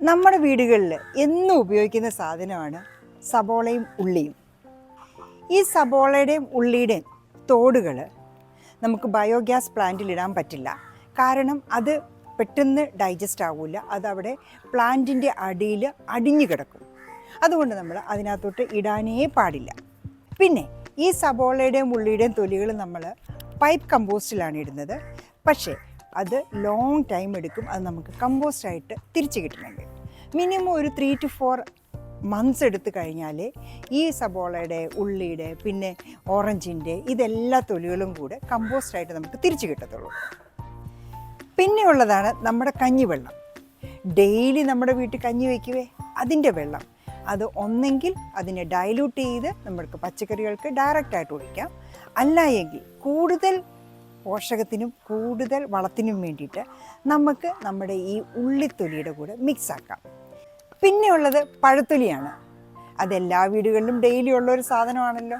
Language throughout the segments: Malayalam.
നമ്മുടെ വീടുകളിൽ എന്നും ഉപയോഗിക്കുന്ന സാധനമാണ് സബോളയും ഉള്ളിയും. ഈ സബോളയുടെയും ഉള്ളിയുടെയും തോടുകൾ നമുക്ക് ബയോഗ്യാസ് പ്ലാന്റിൽ ഇടാൻ പറ്റില്ല. കാരണം അത് പെട്ടെന്ന് ഡൈജസ്റ്റ് ആവില്ല അതവിടെ പ്ലാന്റിന്റെ അടിയിൽ അടിഞ്ഞു കിടക്കും. അതുകൊണ്ട് നമ്മൾ അതിനകത്തോട്ട് ഇടാനേ പാടില്ല. പിന്നെ ഈ സബോളയുടെയും ഉള്ളിയുടെയും തൊലികൾ നമ്മൾ പൈപ്പ് കമ്പോസ്റ്റിലാണ് ഇടുന്നത്. പക്ഷേ അത് ലോങ് ടൈം എടുക്കും. അത് നമുക്ക് കമ്പോസ്റ്റ് ആയിട്ട് തിരിച്ചു കിട്ടണമെങ്കിൽ മിനിമം ഒരു ത്രീ ടു ഫോർ മന്ത്സ് എടുത്തു കഴിഞ്ഞാൽ ഈ സബോളയുടെ ഉള്ളിയുടെ പിന്നെ ഓറഞ്ചിന്റെ ഇതെല്ലാ തൊലികളും കൂടെ കമ്പോസ്റ്റ് ആയിട്ട് നമുക്ക് തിരിച്ചു കിട്ടത്തുള്ളൂ. പിന്നെ ഉള്ളതാണ് നമ്മുടെ കഞ്ഞിവെള്ളം ഡെയിലി നമ്മുടെ വീട്ടിൽ കഞ്ഞി വയ്ക്കുവേ? അതിന്റെ വെള്ളം. അത് ഒന്നെങ്കിൽ അതിനെ ഡൈല്യൂട്ട് ചെയ്ത് നമ്മൾക്ക് പച്ചക്കറികൾക്ക് ഡയറക്റ്റായിട്ട് ഒഴിക്കാം. അല്ല എങ്കിൽ കൂടുതൽ പോഷകത്തിനും കൂടുതൽ വളത്തിനും വേണ്ടിയിട്ട് നമുക്ക് നമ്മുടെ ഈ ഉള്ളിത്തൊലിയുടെ കൂടെ മിക്സ് ആക്കാം. പിന്നെ ഉള്ളത് പഴത്തൊലിയാണ്. അതെല്ലാ വീടുകളിലും ഡെയിലി ഉള്ള ഒരു സാധനമാണല്ലോ.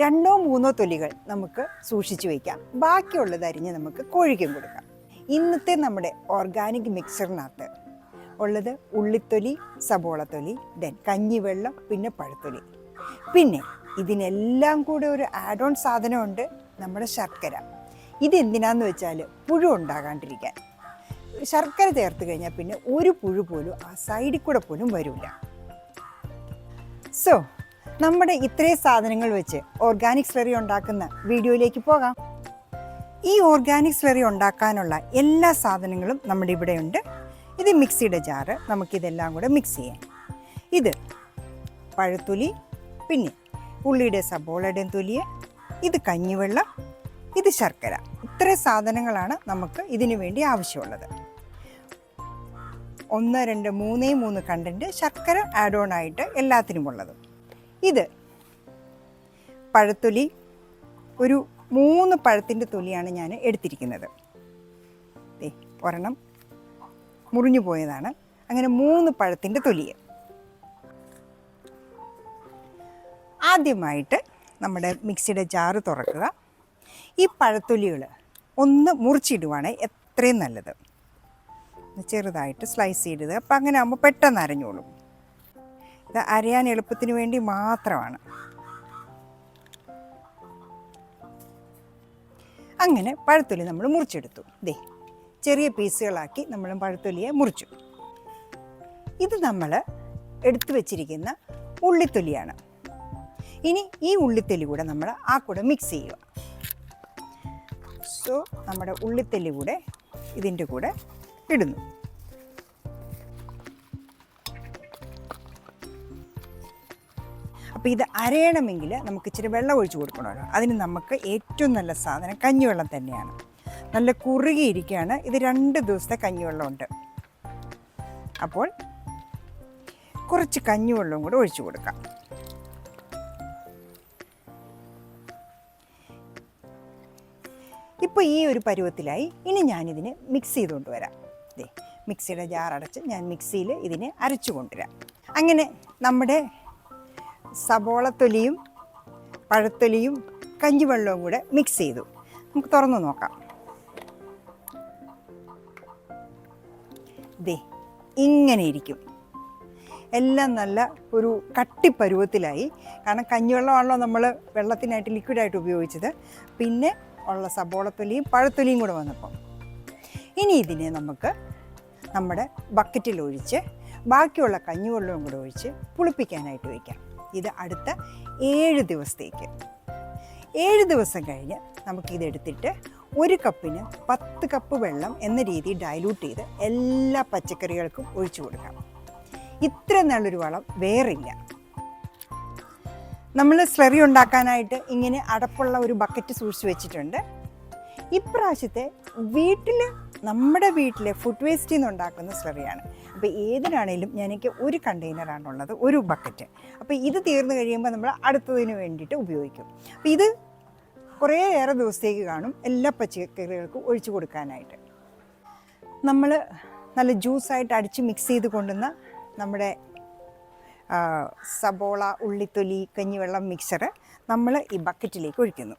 രണ്ടോ മൂന്നോ തൊലികൾ നമുക്ക് സൂക്ഷിച്ചു വയ്ക്കാം ബാക്കിയുള്ളത് അരിഞ്ഞ് നമുക്ക് കോഴിക്കും കൊടുക്കാം. ഇന്നത്തെ നമ്മുടെ ഓർഗാനിക് മിക്സറിനകത്ത് ഉള്ളത് ഉള്ളിത്തൊലി സബോളത്തൊലി ദെൻ കഞ്ഞിവെള്ളം പിന്നെ പഴത്തൊലി. പിന്നെ ഇതിനെല്ലാം കൂടെ ഒരു ആഡ് ഓൺ സാധനമുണ്ട് നമ്മുടെ ശർക്കര. ഇതെന്തിനാന്ന് വെച്ചാൽ പുഴു ഉണ്ടാകാണ്ടിരിക്കാൻ. ശർക്കര ചേർത്ത് കഴിഞ്ഞാൽ പിന്നെ ഒരു പുഴു പോലും ആ സൈഡിൽ കൂടെ പോലും വരില്ല സോ നമ്മുടെ ഇത്രയും സാധനങ്ങൾ വെച്ച് ഓർഗാനിക് സ്ലറി ഉണ്ടാക്കുന്ന വീഡിയോയിലേക്ക് പോകാം. ഈ ഓർഗാനിക് സ്ലറി ഉണ്ടാക്കാനുള്ള എല്ലാ സാധനങ്ങളും നമ്മുടെ ഇവിടെയുണ്ട് ഇത് മിക്സിയുടെ ജാറ് നമുക്കിതെല്ലാം കൂടെ മിക്സ് ചെയ്യാം. ഇത് പഴത്തൊലി പിന്നെ ഉള്ളിയുടെ സബോളയുടെയും തൊലിയെ ഇത് കഞ്ഞിവെള്ളം ഇത് ശർക്കര. ഇത്ര സാധനങ്ങളാണ് നമുക്ക് ഇതിനു വേണ്ടി ആവശ്യമുള്ളത്. ഒന്ന് രണ്ട് മൂന്നേ മൂന്ന് കണ്ടന്റ് ശർക്കര ആഡ് ഓൺ ആയിട്ട് എല്ലാത്തിനും ഉള്ളത് ഇത് പഴത്തൊലി ഒരു മൂന്ന് പഴത്തിന്റെ തൊലിയാണ് ഞാൻ എടുത്തിരിക്കുന്നത്. ഒരെണ്ണം മുറിഞ്ഞു പോയതാണ്. അങ്ങനെ മൂന്ന് പഴത്തിന്റെ തൊലി. ആദ്യമായിട്ട് നമ്മുടെ മിക്സിയുടെ ജാറ് തുറക്കുക. ഈ പഴത്തൊലികൾ ഒന്ന് മുറിച്ചിടുവാണ് എത്രയും നല്ലത്. ചെറുതായിട്ട് സ്ലൈസ് ചെയ്തത് അപ്പം അങ്ങനെ ആകുമ്പോൾ പെട്ടെന്ന് അരഞ്ഞോളും. ഇത് അരയാൻ എളുപ്പത്തിന് വേണ്ടി മാത്രമാണ്. അങ്ങനെ പഴത്തൊലി നമ്മൾ മുറിച്ചെടുത്തു. ദേ ചെറിയ പീസുകളാക്കി നമ്മൾ പഴത്തൊലിയെ മുറിച്ചു. ഇത് നമ്മൾ എടുത്തു വച്ചിരിക്കുന്ന ഉള്ളിത്തൊലിയാണ്. ഇനി ഈ ഉള്ളിത്തൊലി കൂടെ നമ്മൾ ആ കൂടെ മിക്സ് ചെയ്യുക. സോ നമ്മുടെ ഉള്ളിത്തല്ലി കൂടെ ഇതിന്റെ കൂടെ ഇടുന്നു. അപ്പോൾ ഇത് അരയണമെങ്കിൽ നമുക്ക് ഇച്ചിരി വെള്ളം ഒഴിച്ച് കൊടുക്കണമല്ലോ. അതിന് നമുക്ക് ഏറ്റവും നല്ല സാധനം കഞ്ഞിവെള്ളം തന്നെയാണ്. നല്ല കുറുകിയിരിക്കുകയാണ് ഇത് രണ്ട് ദിവസത്തെ കഞ്ഞിവെള്ളമുണ്ട്. അപ്പോൾ കുറച്ച് കഞ്ഞിവെള്ളവും കൂടെ ഒഴിച്ചു കൊടുക്കാം. ഇപ്പോൾ ഈ ഒരു പരുവത്തിലായി ഇനി ഞാനിതിന് മിക്സ് ചെയ്തുകൊണ്ട് വരാം ഇതേ മിക്സിയുടെ ജാർ അടച്ച് ഞാൻ മിക്സിയിൽ ഇതിനെ അരച്ചു കൊണ്ടുവരാം. അങ്ങനെ നമ്മുടെ സബോളത്തൊലിയും പഴത്തൊലിയും കഞ്ഞിവെള്ളവും കൂടെ മിക്സ് ചെയ്തു. നമുക്ക് തുറന്നു നോക്കാം. ദേ ഇങ്ങനെ ഇരിക്കും. എല്ലാം നല്ല ഒരു കട്ടിപ്പരുവത്തിലായി കാരണം കഞ്ഞിവെള്ളമാണല്ലോ നമ്മൾ വെള്ളത്തിനായിട്ട് ലിക്വിഡായിട്ട് ഉപയോഗിച്ചത്. പിന്നെ ഉള്ള സബോളത്തൊലിയും പഴത്തൊലിയും കൂടെ വന്നപ്പം ഇനി ഇതിനെ നമുക്ക് നമ്മുടെ ബക്കറ്റിൽ ഒഴിച്ച് ബാക്കിയുള്ള കഞ്ഞിവെള്ളവും കൂടെ ഒഴിച്ച് പുളിപ്പിക്കാനായിട്ട് വയ്ക്കാം ഇത് അടുത്ത ഏഴ് ദിവസത്തേക്ക്. ഏഴ് ദിവസം കഴിഞ്ഞ് നമുക്കിതെടുത്തിട്ട് ഒരു കപ്പിന് പത്ത് കപ്പ് വെള്ളം എന്ന രീതിയിൽ ഡൈലൂട്ട് ചെയ്ത് എല്ലാ പച്ചക്കറികൾക്കും ഒഴിച്ചു കൊടുക്കാം. ഇത്ര നല്ലൊരു വളം വേറില്ല. നമ്മൾ സ്ലറി ഉണ്ടാക്കാനായിട്ട് ഇങ്ങനെ അടപ്പുള്ള ഒരു ബക്കറ്റ് സൂക്ഷിച്ച് വെച്ചിട്ടുണ്ട്. ഇപ്രാവശ്യത്തെ വീട്ടിൽ നമ്മുടെ വീട്ടിലെ ഫുഡ് വേസ്റ്റിൽ നിന്ന് ഉണ്ടാക്കുന്ന സ്ലറിയാണ് അപ്പോൾ ഏതിനാണേലും എനിക്ക് ഒരു കണ്ടെയ്നറാണുള്ളത് ഒരു ബക്കറ്റ് അപ്പോൾ ഇത് തീർന്നു കഴിയുമ്പോൾ നമ്മൾ അടുത്തതിന് വേണ്ടിയിട്ട് ഉപയോഗിക്കും. അപ്പോൾ ഇത് കുറേയേറെ ദിവസത്തേക്ക് കാണും എല്ലാ പച്ചക്കറികൾക്കും ഒഴിച്ചു കൊടുക്കാനായിട്ട്. നമ്മൾ നല്ല ജ്യൂസായിട്ട് അടിച്ച് മിക്സ് ചെയ്ത് കൊണ്ടുവന്ന നമ്മുടെ സബോള ഉള്ളിത്തൊലി കഞ്ഞിവെള്ളം മിക്സർ നമ്മൾ ഈ ബക്കറ്റിലേക്ക് ഒഴിക്കുന്നു.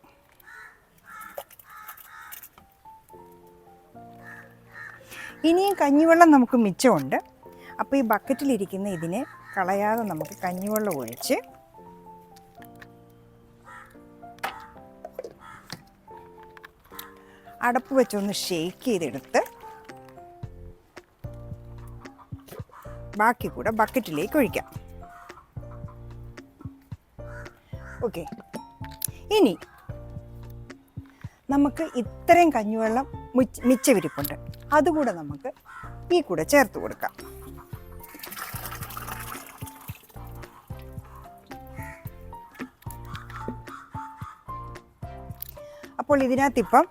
ഇനിയും കഞ്ഞിവെള്ളം നമുക്ക് മിച്ചമുണ്ട്. അപ്പോൾ ഈ ബക്കറ്റിലിരിക്കുന്ന ഇതിനെ കളയാതെ നമുക്ക് കഞ്ഞിവെള്ളം ഒഴിച്ച് അടപ്പ് വെച്ചൊന്ന് ഷേക്ക് ചെയ്തെടുത്ത് ബാക്കി കൂടെ ബക്കറ്റിലേക്ക് ഒഴിക്കാം. ഓക്കെ. ഇനി നമുക്ക് ഇത്രയും കഞ്ഞിവെള്ളം മിച്ച മിച്ചവിരിപ്പുണ്ട് അതുകൂടെ നമുക്ക് ഈ കൂടെ ചേർത്ത് കൊടുക്കാം. അപ്പോൾ ഇതിനകത്തിപ്പം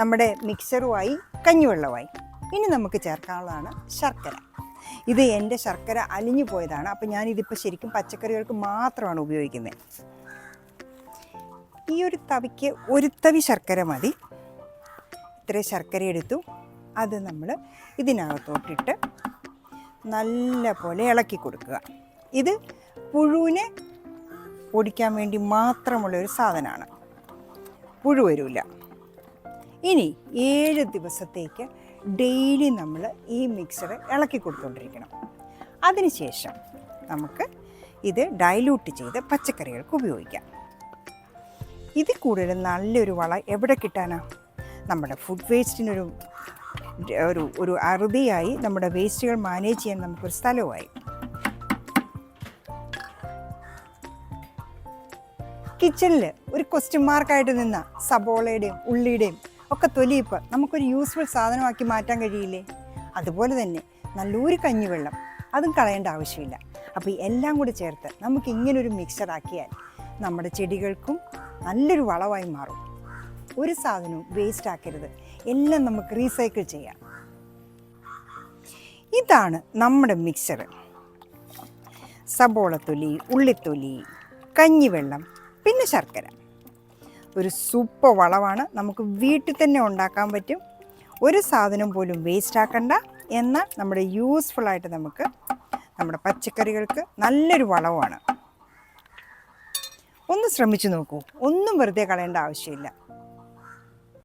നമ്മുടെ മിക്സറുമായി കഞ്ഞിവെള്ളമായി ഇനി നമുക്ക് ചേർക്കാനുള്ളതാണ് ശർക്കര. ഇത് എന്റെ ശർക്കര അലിഞ്ഞു പോയതാണ്. അപ്പോൾ ഞാനിതിപ്പോൾ ശരിക്കും പച്ചക്കറികൾക്ക് മാത്രമാണ് ഉപയോഗിക്കുന്നത്. ഈ ഒരു തവിക്ക് ഒരു തവി ശർക്കര മതി. ഇത്രയും ശർക്കര എടുത്തു. അത് നമ്മൾ ഇതിനകത്തോട്ടിട്ട് നല്ല പോലെ ഇളക്കി കൊടുക്കുക. ഇത് പുഴുവിനെ ഓടിക്കാൻ വേണ്ടി മാത്രമുള്ള ഒരു സാധനമാണ്. പുഴു വരില്ല ഇനി ഏഴ് ദിവസത്തേക്ക് ഡെയിലി നമ്മൾ ഈ മിക്സർ ഇളക്കി കൊടുത്തുകൊണ്ടിരിക്കണം അതിനുശേഷം നമുക്ക് ഇത് ഡൈലൂട്ട് ചെയ്ത് പച്ചക്കറികൾക്ക് ഉപയോഗിക്കാം. ഇതിൽ കൂടുതൽ നല്ലൊരു വള എവിടെ കിട്ടാനാ? നമ്മുടെ ഫുഡ് വേസ്റ്റിനൊരു ഒരു ഒരു അറുതിയായി നമ്മുടെ വേസ്റ്റുകൾ മാനേജ് ചെയ്യാൻ നമുക്കൊരു സ്ഥലവുമായി. കിച്ചണിൽ ഒരു ക്വസ്റ്റ്യൻ മാർക്കായിട്ട് നിന്ന സബോളയുടെയും ഉള്ളിയുടെയും ഒക്കെ തൊലിയിപ്പ്. നമുക്കൊരു യൂസ്ഫുൾ സാധനമാക്കി മാറ്റാൻ കഴിയില്ലേ? അതുപോലെ തന്നെ നല്ലൊരു കഞ്ഞിവെള്ളം. അതും കളയേണ്ട ആവശ്യമില്ല. അപ്പോൾ എല്ലാം കൂടി ചേർത്ത് നമുക്ക് ഇങ്ങനൊരു മിക്സർ ആക്കിയാൽ നമ്മുടെ ചെടികൾക്കും നല്ലൊരു വളമായി മാറും. ഒരു സാധനവും വേസ്റ്റ് ആക്കരുത്. എല്ലാം നമുക്ക് റീസൈക്കിൾ ചെയ്യാം. ഇതാണ് നമ്മുടെ മിക്സർ സബോളത്തൊലി ഉള്ളിത്തൊലി കഞ്ഞിവെള്ളം പിന്നെ ശർക്കര. ഒരു സൂപ്പർ വളമാണ് നമുക്ക് വീട്ടിൽ തന്നെ ഉണ്ടാക്കാൻ പറ്റും. ഒരു സാധനം പോലും വേസ്റ്റ് ആക്കണ്ട. എന്നാൽ നമ്മുടെ യൂസ്ഫുള്ളായിട്ട് നമുക്ക് നമ്മുടെ പച്ചക്കറികൾക്ക് നല്ലൊരു വളമാണ് ഒന്ന് ശ്രമിച്ചു നോക്കൂ. ഒന്നും വെറുതെ കളയേണ്ട ആവശ്യമില്ല.